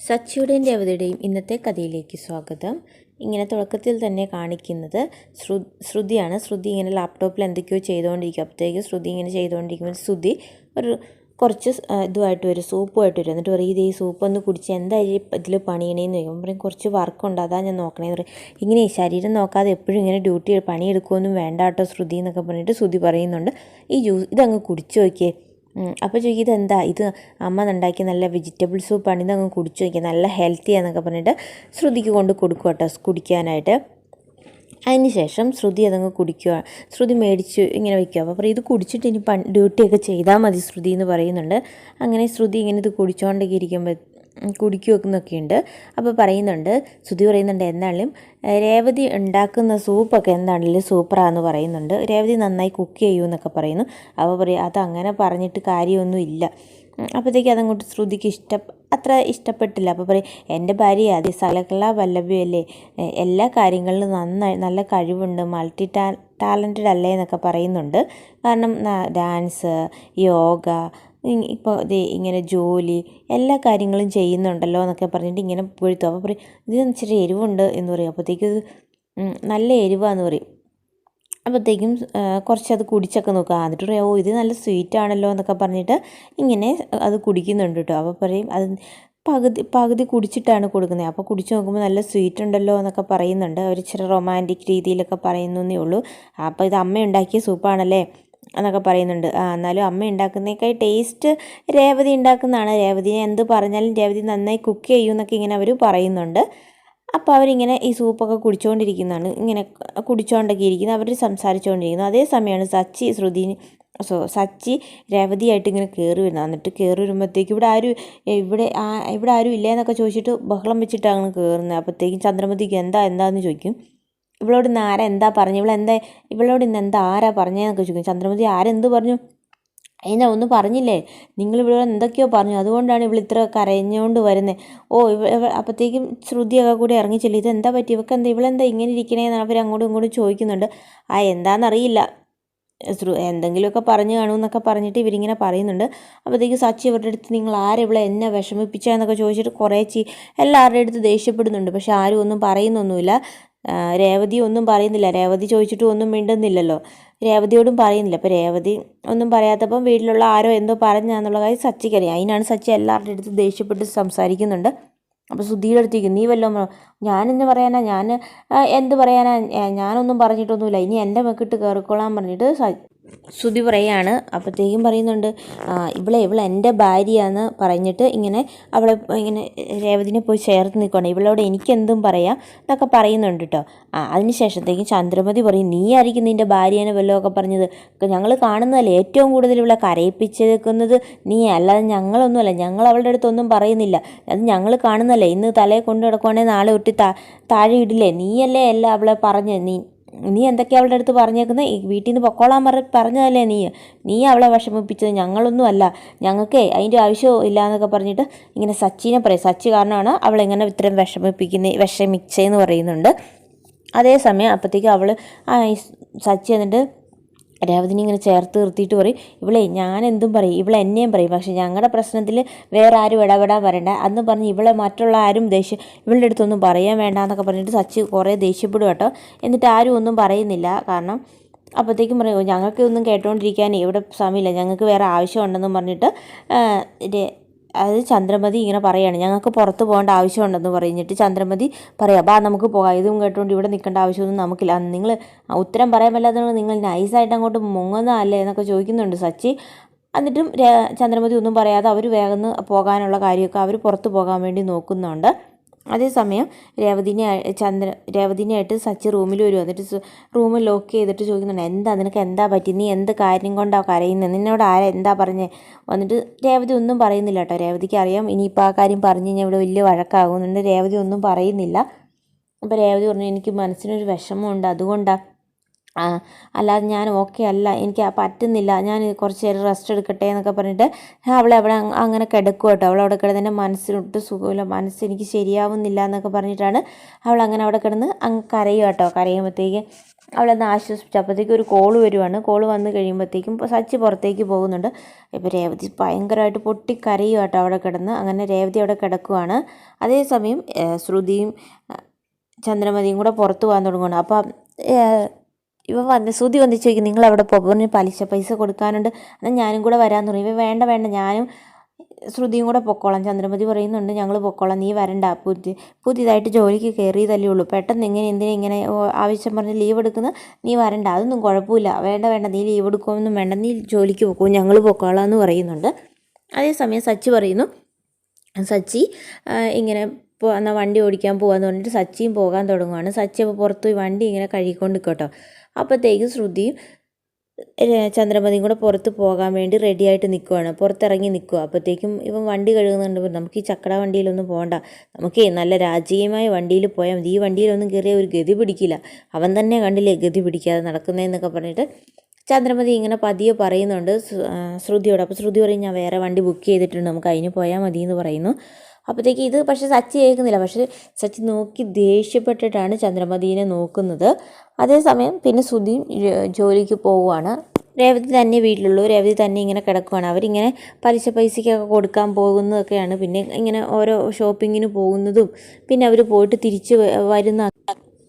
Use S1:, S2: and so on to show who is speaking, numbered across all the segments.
S1: സച്ചിയുടെയും രവതിയുടെയും ഇന്നത്തെ കഥയിലേക്ക് സ്വാഗതം. ഇങ്ങനെ തുടക്കത്തിൽ തന്നെ കാണിക്കുന്നത് ശ്രു ശ്രുതിയാണ്. ശ്രുതി ഇങ്ങനെ ലാപ്ടോപ്പിൽ എന്തൊക്കെയോ ചെയ്തുകൊണ്ടിരിക്കും അപ്പോഴത്തേക്ക് ശ്രുതി ഇങ്ങനെ ചെയ്തുകൊണ്ടിരിക്കുമ്പോൾ ശ്രുതി ഒരു കുറച്ച് ഇതുമായിട്ട് വരും സൂപ്പുമായിട്ട് വരും. എന്നിട്ട് പറയും ഇത് ഈ സൂപ്പ് ഒന്ന് കുടിച്ച് എന്തായാലും ഇതിൽ പണിയണേന്ന് ചോദിക്കും. പറയും കുറച്ച് വർക്കുണ്ട് അതാ ഞാൻ നോക്കണേന്ന് പറയും. ഇങ്ങനെ ശരീരം നോക്കാതെ എപ്പോഴും ഇങ്ങനെ ഡ്യൂട്ടി പണിയെടുക്കുമൊന്നും വേണ്ട കേട്ടോ ശ്രുതി എന്നൊക്കെ പറഞ്ഞിട്ട് ശ്രുതി പറയുന്നുണ്ട്. ഈ ജ്യൂസ് ഇതങ്ങ് കുടിച്ചു നോക്കിയേ. അപ്പോൾ ചോദിക്കും ഇതെന്താ? ഇത് അമ്മ ഉണ്ടാക്കിയ നല്ല വെജിറ്റബിൾ സൂപ്പാണ് ഇതങ്ങ് കുടിച്ചു നോക്കിയാൽ നല്ല ഹെൽത്തിയാന്നൊക്കെ പറഞ്ഞിട്ട് ശ്രുതിക്ക് കൊണ്ട് കൊടുക്കും കേട്ടോ കുടിക്കാനായിട്ട്. അതിന് ശേഷം ശ്രുതി അതങ്ങ് കുടിക്കുക ശ്രുതി മേടിച്ച് ഇങ്ങനെ വയ്ക്കുക അപ്പോൾ പറയും ഇത് കുടിച്ചിട്ട് ഇനി പ ഡ്യൂട്ടിയൊക്കെ ചെയ്താൽ മതി ശ്രുതി എന്ന് പറയുന്നുണ്ട്. അങ്ങനെ ശ്രുതി ഇങ്ങനെ ഇത് കുടിച്ചുകൊണ്ടൊക്കെ ഇരിക്കുമ്പോൾ കുടിക്കുകയൊക്കെ ഉണ്ട് അപ്പോൾ പറയുന്നുണ്ട് ശ്രുതി പറയുന്നുണ്ട് എന്നാലും രേവതി ഉണ്ടാക്കുന്ന സൂപ്പൊക്കെ എന്താണെങ്കിലും സൂപ്പറാന്ന് പറയുന്നുണ്ട്. രേവതി നന്നായി കുക്ക് ചെയ്യൂ എന്നൊക്കെ പറയുന്നു. അപ്പോൾ പറയും അതങ്ങനെ പറഞ്ഞിട്ട് കാര്യമൊന്നും ഇല്ല ഉം, അപ്പോഴത്തേക്ക് അതങ്ങോട്ട് ശ്രുതിക്ക് ഇഷ്ട അത്ര ഇഷ്ടപ്പെട്ടില്ല. അപ്പോൾ പറയും എന്റെ ഭാര്യ അതെ സകലകല വല്ലഭിയല്ലേ? എല്ലാ കാര്യങ്ങളിലും നന്നായി നല്ല കഴിവുണ്ട് മൾട്ടി ടാ ടാലന്റഡ് അല്ലേ എന്നൊക്കെ പറയുന്നുണ്ട്. കാരണം ഡാൻസ് യോഗ ഇപ്പോൾ ഇത് ഇങ്ങനെ ജോലി എല്ലാ കാര്യങ്ങളും ചെയ്യുന്നുണ്ടല്ലോ എന്നൊക്കെ പറഞ്ഞിട്ട് ഇങ്ങനെ പൊഴുത്തു. അപ്പോൾ പറയും ഇതിന് ഇച്ചിരി എരിവുണ്ട് എന്ന് പറയും. അപ്പോഴത്തേക്ക് ഇത് നല്ല എരിവാന്ന് പറയും. അപ്പോഴത്തേക്കും കുറച്ചത് കുടിച്ചൊക്കെ നോക്കുക. എന്നിട്ട് പറയും ഓ ഇത് നല്ല സ്വീറ്റ് ആണല്ലോ എന്നൊക്കെ പറഞ്ഞിട്ട് ഇങ്ങനെ അത് കുടിക്കുന്നുണ്ട് കേട്ടോ. അപ്പോൾ പറയും അത് പകുതി പകുതി കുടിച്ചിട്ടാണ് കൊടുക്കുന്നത്. അപ്പോൾ കുടിച്ച് നോക്കുമ്പോൾ നല്ല സ്വീറ്റ് ഉണ്ടല്ലോ എന്നൊക്കെ പറയുന്നുണ്ട്. അവർ ഇച്ചിരി റൊമാന്റിക് രീതിയിലൊക്കെ പറയുന്നേ ഉള്ളൂ. അപ്പോൾ ഇത് അമ്മ ഉണ്ടാക്കിയ സൂപ്പാണല്ലേ? എന്നൊക്കെ പറയുന്നുണ്ട്. ആ എന്നാലും അമ്മ ഉണ്ടാക്കുന്നേക്കാൾ ടേസ്റ്റ് രേവതി ഉണ്ടാക്കുന്നതാണ്. രേവതി എന്ത് പറഞ്ഞാലും രേവതി നന്നായി കുക്ക് ചെയ്യും എന്നൊക്കെ ഇങ്ങനെ അവർ പറയുന്നുണ്ട്. അപ്പോൾ അവരിങ്ങനെ ഈ സൂപ്പൊക്കെ കുടിച്ചുകൊണ്ടിരിക്കുന്നതാണ് ഇങ്ങനെ കുടിച്ചുകൊണ്ടൊക്കെ ഇരിക്കുന്നത് അവർ സംസാരിച്ചുകൊണ്ടിരിക്കുന്നു അതേ സമയമാണ് സച്ചി ശ്രുതി സോ സച്ചി രേവതിയായിട്ട് ഇങ്ങനെ കയറി വരുന്നത്. എന്നിട്ട് കയറി വരുമ്പോഴത്തേക്ക് ഇവിടെ ആരും ഇവിടെ ആ ഇവിടെ ആരും ഇല്ലേ എന്നൊക്കെ ചോദിച്ചിട്ട് ബഹളം വെച്ചിട്ടാണ് കയറുന്നത് അപ്പോഴത്തേക്കും ചന്ദ്രമതിക്ക് എന്താ എന്താന്ന് ചോദിക്കും. ഇവളോട് ഇന്ന് ആരാ എന്താ പറഞ്ഞു? ഇവളെന്താ ഇവളോട് ഇന്ന് എന്താ ആരാ പറഞ്ഞതെന്നൊക്കെ ചോദിക്കും. ചന്ദ്രമതി ആരെന്ത് പറഞ്ഞു? അതിനാ ഒന്നും പറഞ്ഞില്ലേ? നിങ്ങൾ ഇവിടെ എന്തൊക്കെയോ പറഞ്ഞു. അതുകൊണ്ടാണ് ഇവൾ ഇത്ര കരഞ്ഞുകൊണ്ട് വരുന്നത് ഓ ഇവ അപ്പോഴത്തേക്കും ശ്രുതിയൊക്കെ കൂടി ഇറങ്ങിച്ചില്ല ഇത് എന്താ പറ്റി? ഇവക്ക് എന്താ ഇവളെന്താ ഇങ്ങനെ ഇരിക്കണേന്ന് അവർ അങ്ങോട്ടും ഇങ്ങോട്ടും ചോദിക്കുന്നുണ്ട്. ആ എന്താണെന്നറിയില്ല ശ്രു എന്തെങ്കിലുമൊക്കെ പറഞ്ഞു കാണുമെന്നൊക്കെ പറഞ്ഞിട്ട് ഇവരിങ്ങനെ പറയുന്നുണ്ട്. അപ്പോഴത്തേക്ക് സച്ചി ഇവരുടെ അടുത്ത് നിങ്ങൾ ആരെവിടെ എന്നെ വിഷമിപ്പിച്ചാന്നൊക്കെ ചോദിച്ചിട്ട് കുറേ ചീ എല്ലാവരുടെ അടുത്ത് ദേഷ്യപ്പെടുന്നുണ്ട്. പക്ഷെ ആരും ഒന്നും പറയുന്നൊന്നുമില്ല. രേവതി ഒന്നും പറയുന്നില്ല. രേവതി ചോദിച്ചിട്ടും ഒന്നും മിണ്ടുന്നില്ലല്ലോ. രേവതിയോടും പറയുന്നില്ല. അപ്പോൾ രേവതി ഒന്നും പറയാത്തപ്പം വീട്ടിലുള്ള ആരോ എന്തോ പറഞ്ഞാന്നുള്ള കാര്യം സച്ചിക്കറിയാം. അതിനാണ് സച്ചി എല്ലാവരുടെ അടുത്ത് ദേഷ്യപ്പെട്ട് സംസാരിക്കുന്നുണ്ട്. അപ്പോൾ സുധീയുടെ അടുത്തേക്ക് നീ വല്ലതും ഞാനെന്ന് പറയാനാ? ഞാൻ എന്ത് പറയാനാ? ഞാനൊന്നും പറഞ്ഞിട്ടൊന്നുമില്ല. ഇനി എന്റെ മെക്കിട്ട് കയറിക്കോളാൻ പറഞ്ഞിട്ട് ശ്രുതി പറയാണ് അപ്പോഴത്തേക്കും പറയുന്നുണ്ട് ഇവളെ ഇവളെ എന്റെ ഭാര്യയാന്ന് പറഞ്ഞിട്ട് ഇങ്ങനെ അവളെ ഇങ്ങനെ രേവതിനെ പോയി ചേർത്ത് നിൽക്കുകയാണ് ഇവളോട് എനിക്കെന്തും പറയാം എന്നൊക്കെ പറയുന്നുണ്ട് കേട്ടോ ആ അതിന് ശേഷത്തേക്കും ചന്ദ്രമതി പറയും നീ ആയിരിക്കും നിന്റെ ഭാര്യേനെ വല്ലതൊക്കെ പറഞ്ഞത്. ഞങ്ങൾ കാണുന്നതല്ലേ ഏറ്റവും കൂടുതൽ ഇവളെ കരയിപ്പിച്ചേക്കുന്നത്? നീ അല്ലാതെ ഞങ്ങളൊന്നുമല്ല ഞങ്ങൾ അവളുടെ അടുത്തൊന്നും പറയുന്നില്ല. അത് ഞങ്ങൾ കാണുന്നതല്ലേ. ഇന്ന് തലയെ കൊണ്ടു കിടക്കുവാണെങ്കിൽ നാളെ ഒട്ടി താഴെ ഇടില്ലേ? നീയല്ലേ അല്ല അവളെ പറഞ്ഞ് നീ നീ എന്തൊക്കെയാണ് അവളുടെ അടുത്ത് പറഞ്ഞേക്കുന്നത് വീട്ടിൽ നിന്ന് പൊക്കോളാൻ പറ പറഞ്ഞതല്ലേ നീ? നീ അവളെ വിഷമിപ്പിച്ചത് ഞങ്ങളൊന്നും അല്ല ഞങ്ങൾക്കേ അതിന്റെ ആവശ്യം ഇല്ല എന്നൊക്കെ പറഞ്ഞിട്ട് ഇങ്ങനെ സച്ചിനെ പറയും. സച്ചി കാരണമാണ് അവളെങ്ങനെ ഇത്രയും വിഷമിപ്പിക്കുന്ന വിഷമിച്ചതെന്ന് പറയുന്നുണ്ട്. അതേസമയം അപ്പോഴത്തേക്കും അവൾ സച്ചി എന്നിട്ട് രേവതിനെ ഇങ്ങനെ ചേർത്ത് നിർത്തിയിട്ട് പറയും ഇവളെ ഞാൻ എന്തും പറയും. ഇവളെ എന്നെയും പറയും. പക്ഷേ ഞങ്ങളുടെ പ്രശ്നത്തിൽ വേറെ ആരും ഇടപെടാൻ വരണ്ട. അന്ന് പറഞ്ഞ് ഇവളെ മറ്റുള്ള ആരും ദേഷ്യം ഇവളുടെ അടുത്തൊന്നും പറയാൻ വേണ്ട എന്നൊക്കെ പറഞ്ഞിട്ട് സച്ചി കുറേ ദേഷ്യപ്പെടും കേട്ടോ. എന്നിട്ട് ആരും ഒന്നും പറയുന്നില്ല. കാരണം അപ്പോഴത്തേക്കും പറയും ഞങ്ങൾക്ക് ഒന്നും കേട്ടോണ്ടിരിക്കാൻ ഇവിടെ സമയമില്ല. ഞങ്ങൾക്ക് വേറെ ആവശ്യമുണ്ടെന്നും പറഞ്ഞിട്ട് ആ, രേ- അത് ചന്ദ്രമതി ഇങ്ങനെ പറയാണ് ഞങ്ങൾക്ക് പുറത്ത് പോകേണ്ട ആവശ്യമുണ്ടെന്ന് പറഞ്ഞിട്ട് ചന്ദ്രമതി പറയാം ബാ നമുക്ക് പോകാം. ഇതും കേട്ടുകൊണ്ട് ഇവിടെ നിൽക്കേണ്ട ആവശ്യമൊന്നും നമുക്കില്ല. നിങ്ങൾ ഉത്തരം പറയാൻ പറ്റാത്തതുകൊണ്ട് നിങ്ങൾ നൈസായിട്ട് അങ്ങോട്ട് മുങ്ങുന്നതല്ലേ എന്നൊക്കെ ചോദിക്കുന്നുണ്ട് സച്ചി. എന്നിട്ടും ചന്ദ്രമതി ഒന്നും പറയാതെ അവർ വേഗം പോകാനുള്ള കാര്യമൊക്കെ അവർ പുറത്ത് പോകാൻ വേണ്ടി നോക്കുന്നുണ്ട്. അതേസമയം രേവതിനെ ചന്ദ്ര രേവതിനെയായിട്ട് സച്ചി റൂമിൽ വരും. എന്നിട്ട് റൂം ലോക്ക് ചെയ്തിട്ട് ചോദിക്കുന്നുണ്ട് എന്താ നിനക്ക് എന്താ പറ്റി നീ എന്ത് കാര്യം കൊണ്ടാണ് കരയുന്നത് നിന്നോട് ആരാ എന്താ പറഞ്ഞേ? വന്നിട്ട് രേവതി ഒന്നും പറയുന്നില്ല കേട്ടോ. രേവതിക്ക് അറിയാം ഇനിയിപ്പോൾ ആ കാര്യം പറഞ്ഞു കഴിഞ്ഞാൽ ഇവിടെ വലിയ വഴക്കാകുന്നുണ്ട് രേവതി ഒന്നും പറയുന്നില്ല. അപ്പോൾ രേവതി പറഞ്ഞു എനിക്ക് മനസ്സിനൊരു വിഷമമുണ്ട്. അതുകൊണ്ടാണ് അല്ലാതെ ഞാൻ ഓക്കെ അല്ല എനിക്ക് പറ്റുന്നില്ല ഞാൻ കുറച്ച് നേരം റെസ്റ്റ് എടുക്കട്ടെ എന്നൊക്കെ പറഞ്ഞിട്ട് അവളെ അവിടെ അങ്ങനെ കിടക്കും കേട്ടോ. അവൾ അവിടെ കിടന്ന് എന്റെ മനസ്സിനൊട്ട് സുഖമില്ല മനസ്സ് എനിക്ക് ശരിയാവുന്നില്ല എന്നൊക്കെ പറഞ്ഞിട്ടാണ് അവൾ അങ്ങനെ അവിടെ കിടന്ന് അങ്ങ് കരയും കേട്ടോ. കരയുമ്പോഴത്തേക്ക് അവളൊന്ന് ആശ്വസിപ്പിച്ചു അപ്പോഴത്തേക്കും ഒരു കോൾ വരുവാണ്. കോൾ വന്ന് കഴിയുമ്പോഴത്തേക്കും സച്ചി പുറത്തേക്ക് പോകുന്നുണ്ട്. ഇപ്പോൾ രേവതി ഭയങ്കരമായിട്ട് പൊട്ടിക്കരയും കേട്ടോ അവിടെ കിടന്ന്. അങ്ങനെ രേവതി അവിടെ കിടക്കുവാണ്. അതേസമയം ശ്രുതിയും ചന്ദ്രമതിയും കൂടെ പുറത്ത് പോകാൻ തുടങ്ങുകയാണ് അപ്പം ഇവ വന്ന് ശ്രുതി വന്ന് ചോദിക്കും നിങ്ങൾ അവിടെ പോകുന്ന പലിശ പൈസ കൊടുക്കാനുണ്ട്. എന്നാൽ ഞാനും കൂടെ വരാമെന്ന് പറയും. ഇവ വേണ്ട വേണ്ട. ഞാനും ശ്രുതിയും കൂടെ പൊക്കോളാം. ചന്ദ്രമതി പറയുന്നുണ്ട് ഞങ്ങൾ പൊക്കോളാം. നീ വരണ്ട. പുതി പുതിയതായിട്ട് ജോലിക്ക് കയറിയതല്ലേ ഉള്ളൂ. പെട്ടെന്ന് ഇങ്ങനെ എന്തിനാ ഇങ്ങനെ ആവശ്യം പറഞ്ഞ് ലീവ് എടുക്കുന്ന നീ വരണ്ട. അതൊന്നും കുഴപ്പമില്ല. വേണ്ട വേണ്ട. നീ ലീവ് എടുക്കുമെന്നും വേണ്ട. നീ ജോലിക്ക് പൊക്കോ. ഞങ്ങൾ പൊക്കോളാം എന്ന് പറയുന്നുണ്ട്. അതേസമയം സച്ചി പറയുന്നു സച്ചി ഇങ്ങനെ പോ എന്നാൽ വണ്ടി ഓടിക്കാൻ പോകാമെന്ന് പറഞ്ഞിട്ട് സച്ചിയും പോകാൻ തുടങ്ങുവാണ്. സച്ചി അപ്പോൾ പുറത്ത് പോയി വണ്ടി ഇങ്ങനെ കഴുകിക്കൊണ്ട് നിൽക്കട്ടോ അപ്പോഴത്തേക്കും ശ്രുതിയും ചന്ദ്രമതിയും കൂടെ പുറത്ത് പോകാൻ വേണ്ടി റെഡി ആയിട്ട് നിൽക്കുവാണ് പുറത്തിറങ്ങി നിൽക്കുക അപ്പോഴത്തേക്കും ഇവൻ വണ്ടി കഴുകുന്നുണ്ട്. നമുക്ക് ഈ ചക്കട വണ്ടിയിലൊന്നും പോകണ്ട നമുക്ക് നല്ല രാജീയമായ വണ്ടിയിൽ പോയാൽ മതി. ഈ വണ്ടിയിലൊന്നും കയറിയ ഒരു ഗതി പിടിക്കില്ല. അവൻ തന്നെ കണ്ടില്ലേ ഗതി പിടിക്കാതെ നടക്കുന്നതെന്നൊക്കെ പറഞ്ഞിട്ട് ചന്ദ്രമതി ഇങ്ങനെ പതിയെ പറയുന്നുണ്ട് ശ്രുതിയോട്. അപ്പോൾ ശ്രുതി പറയും ഞാൻ വേറെ വണ്ടി ബുക്ക് ചെയ്തിട്ടുണ്ട്. നമുക്ക് അതിന് പോയാൽ മതി എന്ന് പറയുന്നു. അപ്പോഴത്തേക്ക് ഇത് പക്ഷേ സച്ചി കേൾക്കുന്നില്ല. പക്ഷേ സച്ചി നോക്കി ദേഷ്യപ്പെട്ടിട്ടാണ് ചന്ദ്രമതിനെ നോക്കുന്നത്. അതേസമയം പിന്നെ സുധീം ജോലിക്ക് പോവുകയാണ് രേവതി തന്നെ വീട്ടിലുള്ളൂ. രേവതി തന്നെ ഇങ്ങനെ കിടക്കുവാണ്. അവരിങ്ങനെ പലിശ പൈസയ്ക്കൊക്കെ കൊടുക്കാൻ പോകുന്നതൊക്കെയാണ്. പിന്നെ ഇങ്ങനെ ഓരോ ഷോപ്പിങ്ങിന് പോകുന്നതും പിന്നെ അവർ പോയിട്ട് തിരിച്ച് വരുന്ന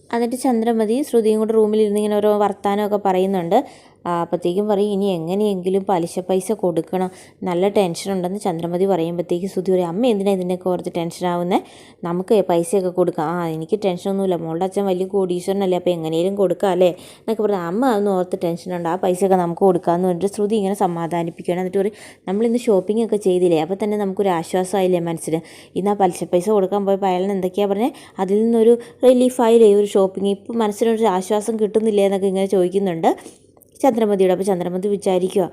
S1: എന്നിട്ട് ചന്ദ്രമതി ശ്രുതിയും കൂടെ റൂമിലിരുന്ന് ഇങ്ങനെ ഓരോ വർത്തമാനമൊക്കെ പറയുന്നുണ്ട്. അപ്പോഴത്തേക്കും പറയും ഇനി എങ്ങനെയെങ്കിലും പലിശ പൈസ കൊടുക്കണം. നല്ല ടെൻഷൻ ഉണ്ടെന്ന് ചന്ദ്രമതി പറയുമ്പോഴത്തേക്ക് സുധി പറയും അമ്മ എന്തിനാണ് ഇതിനൊക്കെ ഓർത്ത് ടെൻഷൻ ആവുന്നത് നമുക്ക് പൈസയൊക്കെ കൊടുക്കാം. ആ എനിക്ക് ടെൻഷനൊന്നുമില്ല മോളുടെ അച്ഛൻ വലിയ കോടീശ്വരനല്ലേ അപ്പോൾ എങ്ങനെയും കൊടുക്കാം അല്ലേ? എന്നൊക്കെ പറഞ്ഞാൽ അമ്മ അതൊന്നും ഓർത്ത് ടെൻഷൻ ഉണ്ട്. ആ പൈസയൊക്കെ നമുക്ക് കൊടുക്കാമെന്ന് പറഞ്ഞിട്ട് ശ്രുതി ഇങ്ങനെ സമാധാനിപ്പിക്കുകയാണ്. എന്നിട്ട് പറയും നമ്മളിന്ന് ഷോപ്പിംഗ് ഒക്കെ ചെയ്തില്ലേ? അപ്പോൾ തന്നെ നമുക്കൊരു ആശ്വാസമായില്ലേ മനസ്സിന് ഇന്ന് ആ പലിശ പൈസ കൊടുക്കാൻ പോയപ്പോൾ അയാളിന് എന്തൊക്കെയാണ് പറഞ്ഞത് അതിൽ നിന്നൊരു റിലീഫായില്ലേ ഒരു ഷോപ്പിംഗ് ഇപ്പം മനസ്സിനൊരു ആശ്വാസം കിട്ടുന്നില്ലേ? എന്നൊക്കെ ഇങ്ങനെ ചോദിക്കുന്നുണ്ട്. ചന്ദ്രമതിയുടെ അപ്പോൾ ചന്ദ്രമതി വിചാരിക്കുക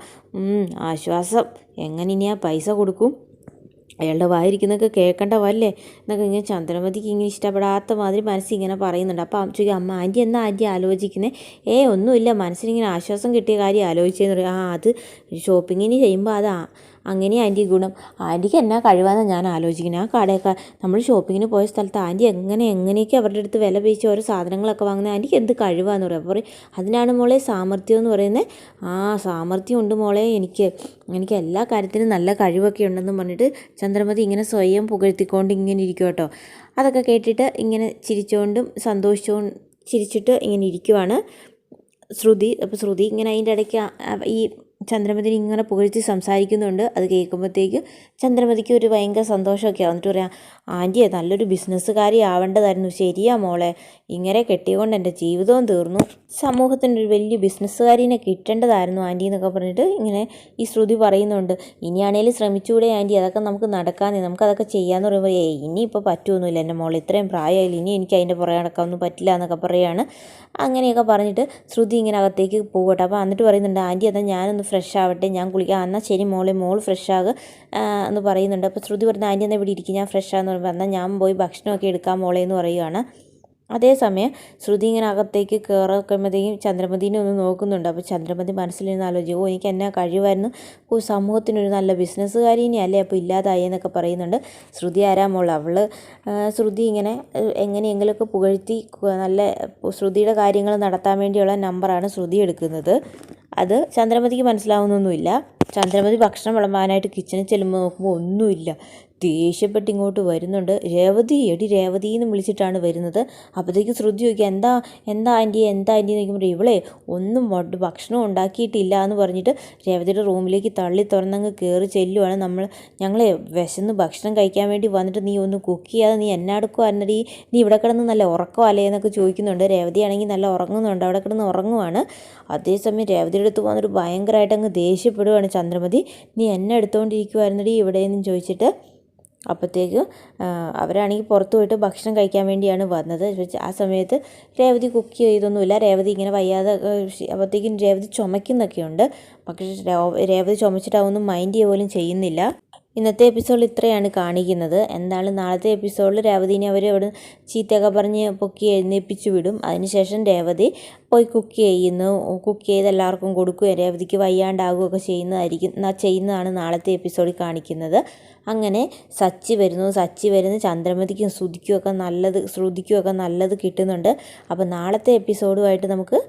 S1: ആശ്വാസം. എങ്ങനെ ഇനി ആ പൈസ കൊടുക്കും? അയാളുടെ വായിരിക്കുന്നൊക്കെ കേൾക്കേണ്ട വല്ലേ എന്നൊക്കെ ഇങ്ങനെ ചന്ദ്രമതിക്ക് ഇങ്ങനെ ഇഷ്ടപ്പെടാത്ത മാതിരി മനസ്സിൽ ഇങ്ങനെ പറയുന്നുണ്ട് അപ്പോൾ ചോദിക്കും അമ്മ ആന്റി എന്നാ ആന്റി ആലോചിക്കുന്നത് ഏ ഒന്നുമില്ല. മനസ്സിനിങ്ങനെ ആശ്വാസം കിട്ടിയ കാര്യം ആലോചിച്ചതെന്ന് പറയും. ആ അത് ഷോപ്പിങ്ങിന് ചെയ്യുമ്പോൾ അത്. അങ്ങനെ ആന്റി ഗുണം. ആന്റിക്ക് എന്നാ കഴിവാന്ന് ഞാൻ ആലോചിക്കുന്നത്. ആ കടയൊക്കെ നമ്മൾ ഷോപ്പിങ്ങിന് പോയ സ്ഥലത്ത് ആന്റി എങ്ങനെ എങ്ങനെയൊക്കെ അവരുടെ അടുത്ത് വില പേശി ഓരോ സാധനങ്ങളൊക്കെ വാങ്ങുന്നത്. ആന്റിക്ക് എന്ത് കഴിവാന്ന് പറയും. അപ്പോൾ അതിനാണ് മോളെ സാമർഥ്യം എന്ന് പറയുന്നത് ആ സാമർഥ്യം ഉണ്ട് മോളെ. എനിക്ക് എനിക്ക് എല്ലാ കാര്യത്തിനും നല്ല കഴിവൊക്കെ ഉണ്ടെന്ന് പറഞ്ഞിട്ട് ചന്ദ്രമതി ഇങ്ങനെ സ്വയം പുകഴ്ത്തിക്കൊണ്ട് ഇങ്ങനെ ഇരിക്കും കേട്ടോ. അതൊക്കെ കേട്ടിട്ട് ഇങ്ങനെ ചിരിച്ചുകൊണ്ടും സന്തോഷിച്ചുകൊണ്ട് ചിരിച്ചിട്ട് ഇങ്ങനെ ഇരിക്കുവാണ് ശ്രുതി. അപ്പോൾ ശ്രുതി ഇങ്ങനെ അതിന്റെ ഇടയ്ക്ക് ഈ ചന്ദ്രമതിനെ ഇങ്ങനെ പുകഴ്ത്തി സംസാരിക്കുന്നുണ്ട്. അത് കേൾക്കുമ്പോഴത്തേക്ക് ചന്ദ്രമതിക്ക് ഒരു ഭയങ്കര സന്തോഷമൊക്കെ വന്നിട്ട് പറയാം ആന്റിയെ നല്ലൊരു ബിസിനസ്സുകാരി ആവേണ്ടതായിരുന്നു ശരിയാ മോളെ. ഇങ്ങനെ കെട്ടിയതുകൊണ്ട് എന്റെ ജീവിതവും തീർന്നു. സമൂഹത്തിന് ഒരു വലിയ ബിസിനസ്സുകാരിനെ കിട്ടേണ്ടതായിരുന്നു ആന്റി എന്നൊക്കെ പറഞ്ഞിട്ട് ഇങ്ങനെ ഈ ശ്രുതി പറയുന്നുണ്ട്. ഇനിയാണേലും ശ്രമിച്ചുകൂടെ ആന്റി അതൊക്കെ നമുക്ക് നടക്കാന്നേ. നമുക്കതൊക്കെ ചെയ്യാന്ന് പറയുമ്പോൾ ഏ ഇനിയിപ്പോൾ പറ്റുമൊന്നുമില്ല എന്റെ മോൾ ഇത്രയും പ്രായമായില്ല. ഇനി എനിക്ക് അതിന്റെ പുറകെ നടക്കാമൊന്നും പറ്റില്ല എന്നൊക്കെ പറയുകയാണ്. അങ്ങനെയൊക്കെ പറഞ്ഞിട്ട് ശ്രുതി ഇങ്ങനെ അകത്തേക്ക് പോകട്ടെ. അപ്പോൾ എന്നിട്ട് പറയുന്നുണ്ട് ആന്റി അതാ ഞാനൊന്ന് ഫ്രഷ് ആവട്ടെ ഞാൻ കുളിക്കാം. എന്നാൽ ശരി മോളെ മോൾ ഫ്രഷ് ആകുക എന്ന് പറയുന്നുണ്ട്. അപ്പോൾ ശ്രുതി പറഞ്ഞ ആന്റി എന്നാൽ ഇവിടെ ഇരിക്കും ഞാൻ ഫ്രഷ് ആകുന്ന പറഞ്ഞാൽ ഞാൻ പോയി ഭക്ഷണമൊക്കെ എടുക്കാം മോളെ എന്ന് പറയുകയാണ് അതേസമയം ശ്രുതി ഇങ്ങനെ അകത്തേക്ക് കയറുമ്പോഴത്തേക്കും ചന്ദ്രമതിനെ ഒന്ന് നോക്കുന്നുണ്ട്. അപ്പോൾ ചന്ദ്രമതി മനസ്സിലിരുന്ന് ആലോചിക്കും ഓ എനിക്ക് എന്നാ കഴിവായിരുന്നു? ഓ സമൂഹത്തിനൊരു നല്ല ബിസിനസ്സുകാരിനെ അല്ലേ? അപ്പോൾ ഇല്ലാതായി എന്നൊക്കെ പറയുന്നുണ്ട്. ശ്രുതി ആരാ മോൾ അവൾ ശ്രുതി ഇങ്ങനെ എങ്ങനെയെങ്കിലുമൊക്കെ പുകഴ്ത്തി നല്ല ശ്രുതിയുടെ കാര്യങ്ങൾ നടത്താൻ വേണ്ടിയുള്ള നമ്പറാണ് ശ്രുതി എടുക്കുന്നത്. അത് ചന്ദ്രമതിക്ക് മനസ്സിലാവുന്നൊന്നുമില്ല. ചന്ദ്രമതി ഭക്ഷണം വിളമ്പാനായിട്ട് കിച്ചണിൽ ചെല്ലുമ്പോൾ നോക്കുമ്പോൾ ഒന്നുമില്ല. ദേഷ്യപ്പെട്ട് ഇങ്ങോട്ട് വരുന്നുണ്ട്. രേവതി എടി രേവതി എന്ന് വിളിച്ചിട്ടാണ് വരുന്നത്. അപ്പോഴത്തേക്ക് ശ്രുതി ചോദിക്കുക എന്താ എന്താ ആന്റി എന്താ ആന്റി എന്ന് ചോദിക്കുമ്പോൾ ഇവളെ ഒന്നും ഭക്ഷണം ഉണ്ടാക്കിയിട്ടില്ല എന്ന് പറഞ്ഞിട്ട് രേവതിയുടെ റൂമിലേക്ക് തള്ളി തുറന്നങ്ങ് കയറി ചെല്ലുവാണ് നമ്മൾ. ഞങ്ങളെ വിശന്ന് ഭക്ഷണം കഴിക്കാൻ വേണ്ടി വന്നിട്ട് നീ ഒന്ന് കുക്ക് ചെയ്യാതെ നീ എന്നാ അന്നടി നീ ഇവിടെ കിടന്ന് നല്ല ഉറക്കമല്ലേ എന്നൊക്കെ ചോദിക്കുന്നുണ്ട്. രേവതി ആണെങ്കിൽ നല്ല ഉറങ്ങുന്നുണ്ട്. അവിടെ കിടന്ന് ഉറങ്ങുവാണ്. അതേസമയം രേവതിയുടെ അടുത്ത് വന്നിട്ട് ഭയങ്കരമായിട്ട് അങ്ങ് ദേഷ്യപ്പെടുവാണ്. ചന്ദ്രമതി നീ എന്നെ എടുത്തുകൊണ്ടിരിക്കുമായിരുന്നടി ഇവിടെ നിന്നും ചോദിച്ചിട്ട് അപ്പോഴത്തേക്ക് അവരാണെങ്കിൽ പുറത്ത് പോയിട്ട് ഭക്ഷണം കഴിക്കാൻ വേണ്ടിയാണ് വന്നത്. ആ സമയത്ത് രേവതി കുക്ക് ചെയ്തൊന്നുമില്ല. രേവതി ഇങ്ങനെ വയ്യാതെ അപ്പോഴത്തേക്കും രേവതി ചുമക്കുന്നൊക്കെയുണ്ട് പക്ഷേ രേവതി ചുമച്ചിട്ട് അതൊന്നും മൈൻഡ് ചെയ്യുക പോലും ചെയ്യുന്നില്ല. ഇന്നത്തെ എപ്പിസോഡിൽ ഇത്രയാണ് കാണിക്കുന്നത്. എന്താണ് നാളത്തെ എപ്പിസോഡിൽ രേവതിനെ അവർ അവിടെ ചീത്തയൊക്കെ പറഞ്ഞ് പൊക്കി എഴുന്നേപ്പിച്ചു വിടും. അതിനുശേഷം രേവതി പോയി കുക്ക് ചെയ്യുന്നു. കുക്ക് ചെയ്ത് എല്ലാവർക്കും കൊടുക്കുകയും രേവതിക്ക് വയ്യാണ്ടാവുകയൊക്കെ ചെയ്യുന്നതായിരിക്കും ചെയ്യുന്നതാണ് നാളത്തെ എപ്പിസോഡിൽ കാണിക്കുന്നത്. അങ്ങനെ സച്ചി വരുന്നു. സച്ചി വരുന്നു. ചന്ദ്രമതിക്കും ശ്രുതിക്കുമൊക്കെ നല്ലത് ശ്രുതിക്കുമൊക്കെ നല്ലത് കിട്ടുന്നുണ്ട്. അപ്പോൾ നാളത്തെ എപ്പിസോഡുമായിട്ട് നമുക്ക്